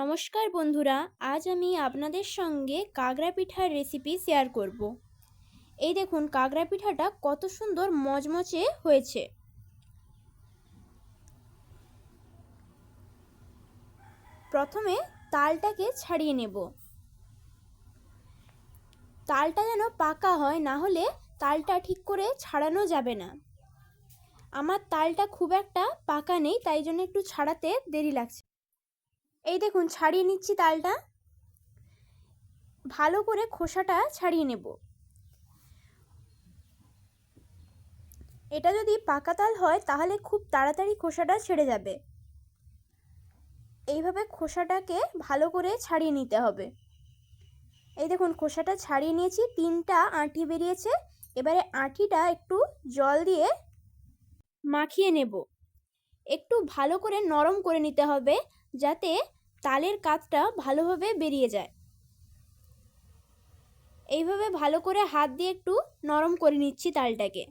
নমস্কার বন্ধুরা, আজ আমি আপনাদের সঙ্গে কাগড়া পিঠার রেসিপি শেয়ার করব। এই দেখুন কাগড়া পিঠাটা কত সুন্দর মচমচে হয়েছে। প্রথমে তালটাকে ছাড়িয়ে নেব। তালটা যেন পাকা হয়, না হলে তালটা ঠিক করে ছাড়ানো যাবে না। আমার তালটা খুব একটা পাকা নেই, তাই জন্য একটু ছাড়াতে দেরি লাগছে এই দেখুন, ছাড়িয়ে নিচ্ছি তালটা। ভালো করে খোসাটা ছাড়িয়ে নেব। এটা যদি পাকা তাল হয়, তাহলে খুব তাড়াতাড়ি খোসাটা ছেড়ে যাবে। এইভাবে খোসাটাকে ভালো করে ছাড়িয়ে নিতে হবে। এই দেখুন, খোসাটা ছাড়িয়ে নিয়েছি। তিনটা আঁটি বেরিয়েছে। এবারে আঁটিটা একটু জল দিয়ে মাখিয়ে নেব। একটু ভালো করে নরম করে নিতে হবে। যাতে তালের কাতটা ভালোভাবে বেরিয়ে যায়। এইভাবে ভালো করে হাত দিয়ে একটু নরম করে নিচ্ছি তালটাকে।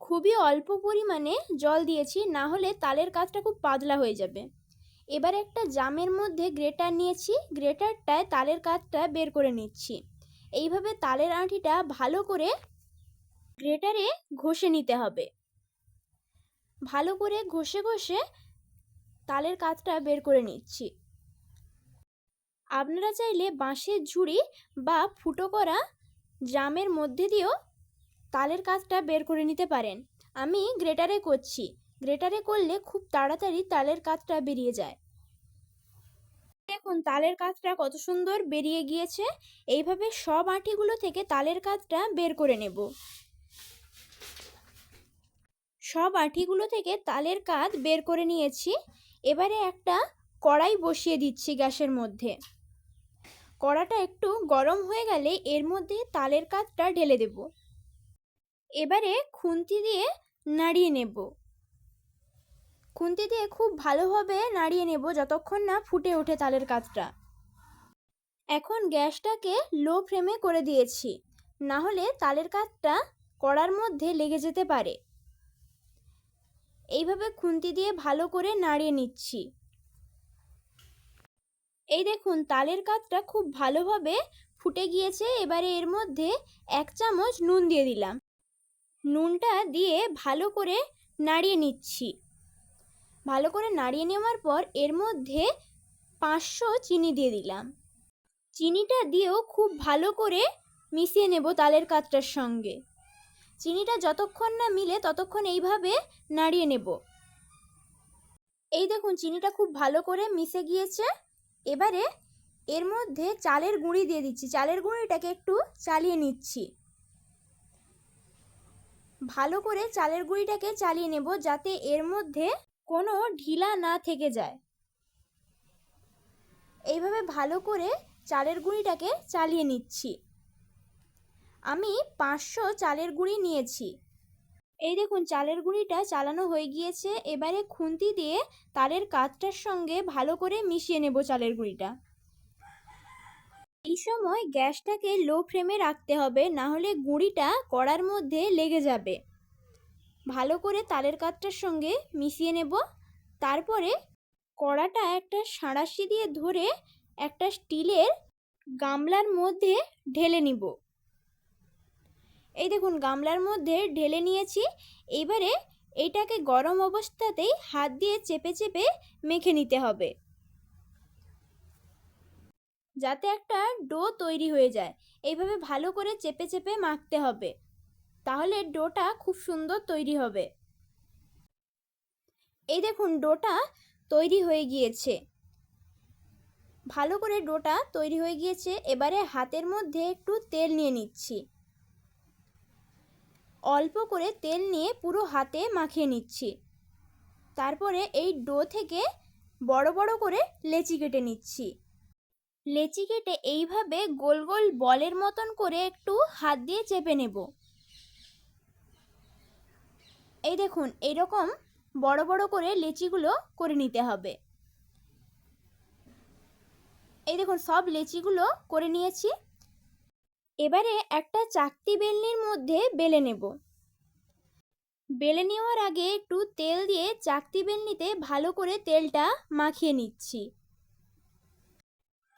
খুবই অল্প পরিমাণে জল দিয়েছি, না হলে তালের কাতটা খুব পাতলা হয়ে যাবে। এবার একটা জামের মধ্যে গ্রেটার নিয়েছি, গ্রেটারটায় তালের কাতটা বের করে নিচ্ছি। এইভাবে তালের আঁটিটা ভালো করে গ্রেটারে ঘষে নিতে হবে। ভালো করে ঘষে ঘষে তালের কাতটা বের করে নিচ্ছি। আপনারা চাইলে বাঁশের ঝুড়ি বা ফুটো করা জামের মধ্যে দিয়েও তালের কাজটা বের করে নিতে পারেন। আমি গ্রেটারে করছি। গ্রেটারে করলে খুব তাড়াতাড়ি তালের কাজটা বেরিয়ে যায়। দেখুন, তালের কাজটা কত সুন্দর বেরিয়ে গিয়েছে। এইভাবে সব আঁটিগুলো থেকে তালের কাজটা বের করে নেব। সব আঁটিগুলো থেকে তালের কাঁধ বের করে নিয়েছি। এবারে একটা কড়াই বসিয়ে দিচ্ছি গ্যাসের মধ্যে। কড়াটা একটু গরম হয়ে গেলে এর মধ্যে তালের কাজটা ঢেলে দেব। এবারে খুন্তি দিয়ে নাড়িয়ে নেব। খুন্তি দিয়ে খুব ভালোভাবে নাড়িয়ে নেব যতক্ষণ না ফুটে ওঠে তালের কাজটা এখন গ্যাসটাকে লো ফ্লেমে করে দিয়েছি। না হলে তালের কাঁধটা কড়ার মধ্যে লেগে যেতে পারে। এইভাবে খুন্তি দিয়ে ভালো করে নাড়িয়ে নিচ্ছি। এই দেখুন, তালের কাতটা খুব ভালোভাবে ফুটে গিয়েছে। এবারে এর মধ্যে এক চামচ নুন দিয়ে দিলাম। নুনটা দিয়ে ভালো করে নাড়িয়ে নিচ্ছি। ভালো করে নাড়িয়ে নেওয়ার পর এর মধ্যে পাঁচশো চিনি দিয়ে দিলাম। চিনিটা দিয়েও খুব ভালো করে মিশিয়ে নেব তালের কাতটার সঙ্গে। চিনিটা যতক্ষণ না মিলে ততক্ষণ এইভাবে নাড়িয়ে নেব। এই দেখুন, চিনিটা খুব ভালো করে মিশে গিয়েছে। এবারে এর মধ্যে চালের গুঁড়ি দিয়ে দিচ্ছি। চালের গুঁড়িটাকে একটু চালিয়ে নিচ্ছি। ভালো করে চালের গুঁড়িটাকে চালিয়ে নেব যাতে এর মধ্যে কোনো ঢিলা না থেকে যায়। এইভাবে ভালো করে চালের গুঁড়িটাকে চালিয়ে নিচ্ছি। আমি পাঁচশো চালের গুঁড়ি নিয়েছি। এই দেখুন, চালের গুঁড়িটা চালানো হয়ে গিয়েছে। এবারে খুন্তি দিয়ে তালের কাতটার সঙ্গে ভালো করে মিশিয়ে নেব চালের গুঁড়িটা। এই সময় গ্যাসটাকে লো ফ্লেমে রাখতে হবে, না হলে গুঁড়িটা কড়ার মধ্যে লেগে যাবে। ভালো করে তালের কাতটার সঙ্গে মিশিয়ে নেব। তারপরে কড়াটা একটা সাঁড়াশি দিয়ে ধরে একটা স্টিলের গামলার মধ্যে ঢেলে নিব। এই দেখুন, গামলার মধ্যে ঢেলে নিয়েছি। এবারে এইটাকে গরম অবস্থাতেই হাত দিয়ে চেপে চেপে মেখে নিতে হবে। যাতে একটা ডো তৈরি হয়ে যায়। এইভাবে ভালো করে চেপে চেপে মাখতে হবে। তাহলে ডোটা খুব সুন্দর তৈরি হবে। এই দেখুন, ডোটা তৈরি হয়ে গিয়েছে। ভালো করে ডোটা তৈরি হয়ে গিয়েছে। এবারে হাতের মধ্যে একটু তেল নিয়ে নিচ্ছি। অল্প করে তেল নিয়ে পুরো হাতে মাখিয়ে নিচ্ছি। তারপরে এই ডো থেকে বড় বড় করে লেচি কেটে নিচ্ছি। লেচি কেটে এইভাবে গোল গোল বলের মতন করে একটু হাত দিয়ে চেপে নেব। এই দেখুন, এরকম বড় বড় করে লেচিগুলো করে নিতে হবে। এই দেখুন, সব লেচিগুলো করে নিয়েছি। এবারে একটা চাকতি বেলনির মধ্যে বেলে নেব। বেলে নেওয়ার আগে একটু তেল দিয়ে চাকতি বেলনিতে ভালো করে তেলটা মাখিয়ে নিচ্ছি।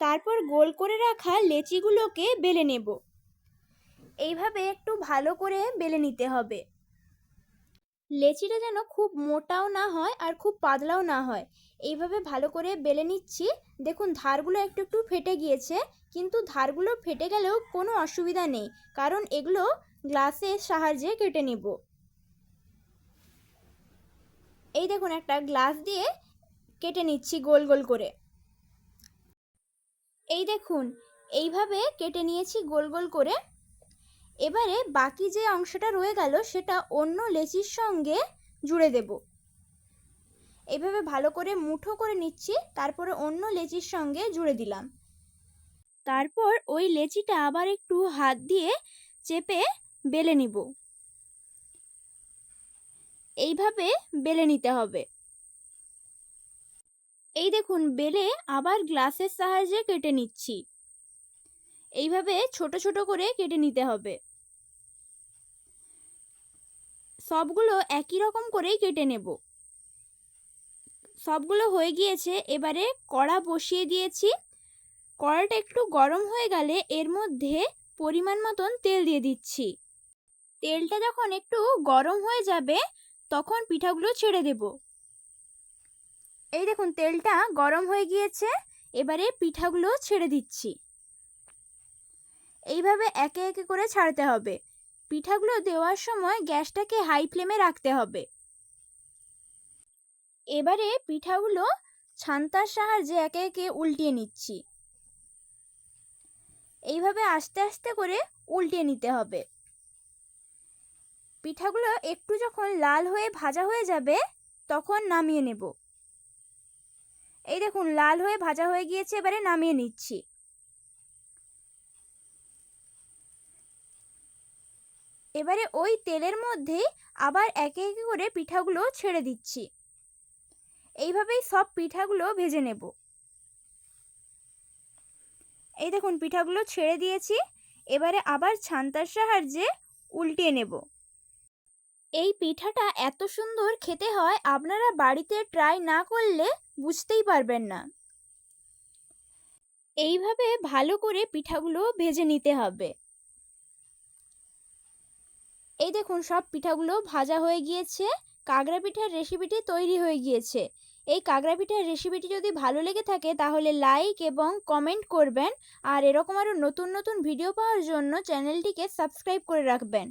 তারপর গোল করে রাখা লেচিগুলোকে বেলে নেব। এইভাবে একটু ভালো করে বেলে নিতে হবে। লেচিটা যেন খুব মোটাও না হয় আর খুব পাতলাও না হয়। এইভাবে ভালো করে বেলে নিচ্ছি। দেখুন, ধারগুলো একটু একটু ফেটে গিয়েছে, কিন্তু ধারগুলো ফেটে গেলেও কোনো অসুবিধা নেই, কারণ এগুলো গ্লাসের সাহায্যে কেটে নেব। এই দেখুন, একটা গ্লাস দিয়ে কেটে নিচ্ছি গোল গোল করে। এই দেখুন, এইভাবে কেটে নিয়েছি গোল গোল করে। এবারে বাকি যে অংশটা রয়ে গেল, সেটা অন্য লেচির সঙ্গে জুড়ে দেব। এইভাবে ভালো করে মুঠো করে নিচ্ছি, তারপরে অন্য লেচির সঙ্গে জুড়ে দিলাম। তারপর ওই লেচিটা আবার একটু হাত দিয়ে চেপে বেলে নিব। এইভাবে বেলে নিতে হবে। এই দেখুন, বেলে আবার গ্লাসের সাহায্যে কেটে নিচ্ছি। এইভাবে ছোট ছোট করে কেটে নিতে হবে। সবগুলো একই রকম করেই কেটে নেব। সবগুলো হয়ে গিয়েছে, এবারে কড়া বসিয়ে দিয়েছি। কড়াটা একটু গরম হয়ে গেলে এর মধ্যে পরিমাণ মতন তেল দিয়ে দিচ্ছি। তেলটা যখন একটু গরম হয়ে যাবে, তখন পিঠাগুলো ছেড়ে দেব। এই দেখুন, তেলটা গরম হয়ে গিয়েছে, এবারে পিঠাগুলো ছেড়ে দিচ্ছি। এইভাবে একে একে করে ছাড়তে হবে। পিঠাগুলো দেওয়ার সময় গ্যাসটাকে হাই ফ্লেমে রাখতে হবে। এবারে পিঠাগুলো ছান্তার সাহায্যে একে একে উল্টিয়ে নিচ্ছি। এইভাবে আস্তে আস্তে করে উল্টিয়ে নিতে হবে। পিঠাগুলো একটু যখন লাল হয়ে ভাজা হয়ে যাবে, তখন নামিয়ে নেব। এই দেখুন, লাল হয়ে ভাজা হয়ে গিয়েছে, এবারে নামিয়ে নিচ্ছি। এবারে ওই তেলের মধ্যে আবার একে একে করে পিঠাগুলো ছেড়ে দিচ্ছি। এইভাবেই সব পিঠাগুলো ভেজে নেব। এই দেখুন, পিঠাগুলো ছেড়ে দিয়েছি। এবারে আবার ছান্তার সাহায্যে উল্টিয়ে নেব। এই পিঠাটা এত সুন্দর খেতে হয়, আপনারা বাড়িতে ট্রাই না করলে বুঝতেই পারবেন না। এইভাবে ভালো করে পিঠাগুলো ভেজে নিতে হবে। এই দেখুন, সব পিঠাগুলো ভাজা হয়ে গিয়েছে। কাঁকড়া পিঠার রেসিপিটি তৈরি হয়ে গিয়েছে। এই কাঁকড়া পিঠার রেসিপিটি যদি ভালো লেগে থাকে, তাহলে লাইক এবং কমেন্ট করবেন। আর এরকম আরও নতুন নতুন ভিডিও পাওয়ার জন্য চ্যানেলটিকে সাবস্ক্রাইব করে রাখবেন।